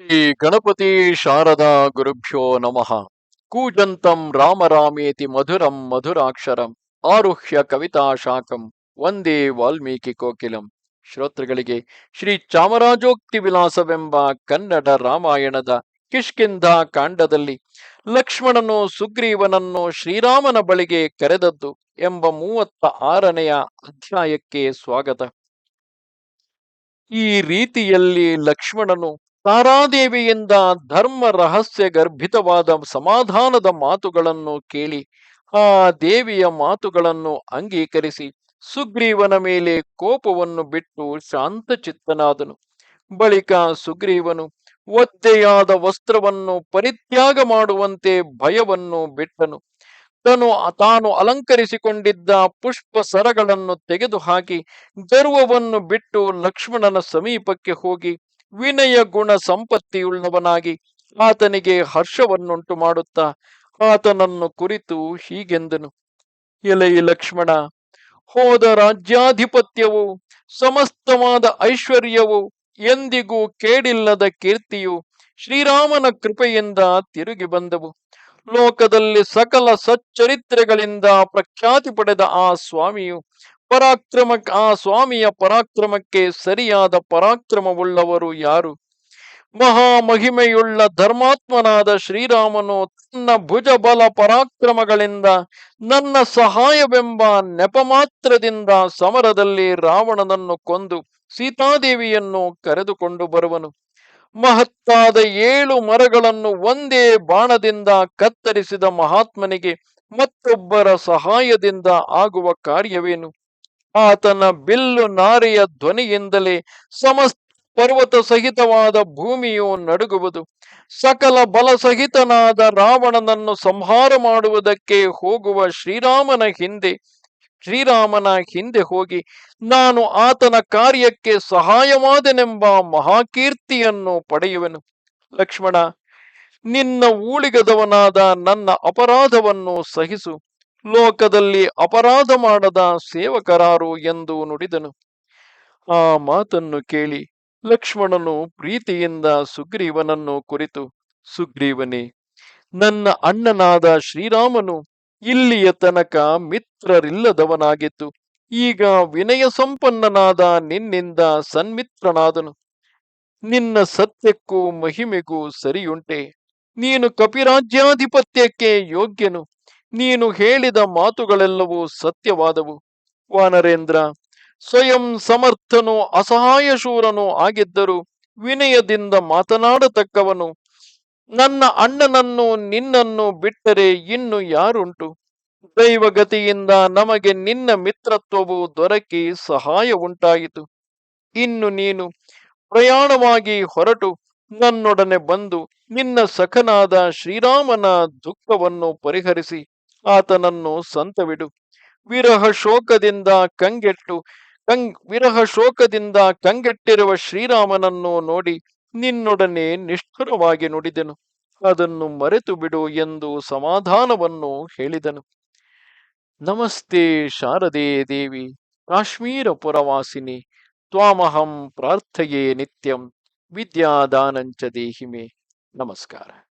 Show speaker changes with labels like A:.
A: ಶ್ರೀ ಗಣಪತಿ ಶಾರದಾ ಗುರುಭ್ಯೋ ನಮಃ. ಕೂಜಂತಂ ರಾಮರಾಮೇತಿ ಮಧುರಂ ಮಧುರಾಕ್ಷರಂ ಆರುಹ್ಯ ಕವಿತಾ ಶಾಖಂ ಒಂದೇ ವಾಲ್ಮೀಕಿ ಕೋಕಿಲಂ. ಶ್ರೋತೃಗಳಿಗೆ ಶ್ರೀ ಚಾಮರಾಜೋಕ್ತಿ ವಿಲಾಸವೆಂಬ ಕನ್ನಡ ರಾಮಾಯಣದ ಕಿಷ್ಕಿಂಧ ಕಾಂಡದಲ್ಲಿ ಲಕ್ಷ್ಮಣನು ಸುಗ್ರೀವನನ್ನು ಶ್ರೀರಾಮನ ಬಳಿಗೆ ಕರೆದದ್ದು ಎಂಬ ಮೂವತ್ತ ಆರನೆಯ ಅಧ್ಯಾಯಕ್ಕೆ ಸ್ವಾಗತ. ಈ ರೀತಿಯಲ್ಲಿ ಲಕ್ಷ್ಮಣನು ತಾರಾದೇವಿಯಿಂದ ಧರ್ಮ ರಹಸ್ಯ ಗರ್ಭಿತವಾದ ಸಮಾಧಾನದ ಮಾತುಗಳನ್ನು ಕೇಳಿ, ಆ ದೇವಿಯ ಮಾತುಗಳನ್ನು ಅಂಗೀಕರಿಸಿ, ಸುಗ್ರೀವನ ಮೇಲೆ ಕೋಪವನ್ನು ಬಿಟ್ಟು ಶಾಂತಚಿತ್ತನಾದನು. ಬಳಿಕ ಸುಗ್ರೀವನು ಒದ್ದೆಯಾದ ವಸ್ತ್ರವನ್ನು ಪರಿತ್ಯಾಗ ಮಾಡುವಂತೆ ಭಯವನ್ನು ಬಿಟ್ಟನು. ತನು ತಾನು ಅಲಂಕರಿಸಿಕೊಂಡಿದ್ದ ಪುಷ್ಪ ಸರಗಳನ್ನು ತೆಗೆದುಹಾಕಿ, ಗರ್ವವನ್ನು ಬಿಟ್ಟು ಲಕ್ಷ್ಮಣನ ಸಮೀಪಕ್ಕೆ ಹೋಗಿ ವಿನಯ ಗುಣ ಸಂಪತ್ತಿಯುಳ್ಳವನಾಗಿ ಆತನಿಗೆ ಹರ್ಷವನ್ನುಂಟು ಮಾಡುತ್ತಾ ಆತನನ್ನು ಕುರಿತು ಹೀಗೆಂದನು. ಎಲೈ ಲಕ್ಷ್ಮಣ, ಹೋದ ರಾಜ್ಯಾಧಿಪತ್ಯವು, ಸಮಸ್ತವಾದ ಐಶ್ವರ್ಯವು ಎಂದಿಗೂ ಕೇಡಿಲ್ಲದ ಕೀರ್ತಿಯು ಶ್ರೀರಾಮನ ಕೃಪೆಯಿಂದ ತಿರುಗಿ ಬಂದವು. ಲೋಕದಲ್ಲಿ ಸಕಲ ಸಚ್ಚರಿತ್ರೆಗಳಿಂದ ಪ್ರಖ್ಯಾತಿ ಪಡೆದ ಆ ಸ್ವಾಮಿಯು ಪರಾಕ್ರಮ ಆ ಸ್ವಾಮಿಯ ಪರಾಕ್ರಮಕ್ಕೆ ಸರಿಯಾದ ಪರಾಕ್ರಮವುಳ್ಳವರು ಯಾರು? ಮಹಾ ಮಹಿಮೆಯುಳ್ಳ ಧರ್ಮಾತ್ಮನಾದ ಶ್ರೀರಾಮನು ತನ್ನ ಭುಜಬಲ ಪರಾಕ್ರಮಗಳಿಂದ ನನ್ನ ಸಹಾಯವೆಂಬ ನೆಪಮಾತ್ರದಿಂದ ಸಮರದಲ್ಲಿ ರಾವಣನನ್ನು ಕೊಂದು ಸೀತಾದೇವಿಯನ್ನು ಕರೆದುಕೊಂಡು ಬರುವನು. ಮಹತ್ತಾದ ಏಳು ಮರಗಳನ್ನು ಒಂದೇ ಬಾಣದಿಂದ ಕತ್ತರಿಸಿದ ಮಹಾತ್ಮನಿಗೆ ಮತ್ತೊಬ್ಬರ ಸಹಾಯದಿಂದ ಆಗುವ ಕಾರ್ಯವೇನು? ಆತನ ಬಿಲ್ಲು ನಾರಿಯ ಧ್ವನಿಯಿಂದಲೇ ಸಮಸ್ತ ಪರ್ವತ ಸಹಿತವಾದ ಭೂಮಿಯು ನಡುಗುವುದು. ಸಕಲ ಬಲ ಸಹಿತನಾದ ರಾವಣನನ್ನು ಸಂಹಾರ ಮಾಡುವುದಕ್ಕೆ ಹೋಗುವ ಶ್ರೀರಾಮನ ಹಿಂದೆ ಶ್ರೀರಾಮನ ಹಿಂದೆ ಹೋಗಿ, ನಾನು ಆತನ ಕಾರ್ಯಕ್ಕೆ ಸಹಾಯವಾದನೆಂಬ ಮಹಾಕೀರ್ತಿಯನ್ನು ಪಡೆಯುವೆನು. ಲಕ್ಷ್ಮಣ, ನಿನ್ನ ಊಳಿಗದವನಾದ ನನ್ನ ಅಪರಾಧವನ್ನು ಸಹಿಸು. ಲೋಕದಲ್ಲಿ ಅಪರಾಧ ಮಾಡದ ಸೇವಕರಾರು ಎಂದು ನುಡಿದನು. ಆ ಮಾತನ್ನು ಕೇಳಿ ಲಕ್ಷ್ಮಣನು ಪ್ರೀತಿಯಿಂದ ಸುಗ್ರೀವನನ್ನು ಕುರಿತು, ಸುಗ್ರೀವನೇ, ನನ್ನ ಅಣ್ಣನಾದ ಶ್ರೀರಾಮನು ಇಲ್ಲಿಯ ತನಕ ಮಿತ್ರರಿಲ್ಲದವನಾಗಿತ್ತು. ಈಗ ವಿನಯ ಸಂಪನ್ನನಾದ ನಿನ್ನಿಂದ ಸನ್ಮಿತ್ರನಾದನು. ನಿನ್ನ ಸತ್ಯಕ್ಕೂ ಮಹಿಮೆಗೂ ಸರಿಯುಂಟೆ. ನೀನು ಕಪಿರಾಜ್ಯಾಧಿಪತ್ಯಕ್ಕೆ ಯೋಗ್ಯನು. ನೀನು ಹೇಳಿದ ಮಾತುಗಳೆಲ್ಲವೂ ಸತ್ಯವಾದವು. ವಾನರೇಂದ್ರ, ಸ್ವಯಂ ಸಮರ್ಥನು ಅಸಹಾಯಶೂರನು ಆಗಿದ್ದರೂ ವಿನಯದಿಂದ ಮಾತನಾಡತಕ್ಕವನು. ನನ್ನ ಅಣ್ಣನನ್ನು ನಿನ್ನನ್ನು ಬಿಟ್ಟರೆ ಇನ್ನು ಯಾರುಂಟು? ದೈವಗತಿಯಿಂದ ನಮಗೆ ನಿನ್ನ ಮಿತ್ರತ್ವವು ದೊರಕಿ ಸಹಾಯ ಉಂಟಾಯಿತು ಇನ್ನು ನೀನು ಪ್ರಯಾಣವಾಗಿ ಹೊರಟು ನನ್ನೊಡನೆ ಬಂದು ನಿನ್ನ ಸಖನಾದ ಶ್ರೀರಾಮನ ದುಃಖವನ್ನು ಪರಿಹರಿಸಿ. ಆತನನ್ನು ಸಂತವಿಡು. ವಿರಹ ಶೋಕದಿಂದ ಕಂಗೆಟ್ಟು, ಕಂಗ್ ವಿರಹ ಶೋಕದಿಂದ ಕಂಗೆಟ್ಟಿರುವ ಶ್ರೀರಾಮನನ್ನು ನೋಡಿ ನಿನ್ನೊಡನೆ ನಿಷ್ಠುರವಾಗಿ ನುಡಿದೆನು. ಅದನ್ನು ಮರೆತು ಬಿಡು ಎಂದು ಸಮಾಧಾನವನ್ನು ಹೇಳಿದನು. ನಮಸ್ತೆ ಶಾರದೆ ದೇವಿ ಕಾಶ್ಮೀರ ಪುರವಾಸಿನಿ ತ್ವಾಮಹಂ ಪ್ರಾರ್ಥೆಯೇ ನಿತ್ಯಂ, ವಿದ್ಯಾದಾನಂಚ ದೇಹಿಮೆ. ನಮಸ್ಕಾರ.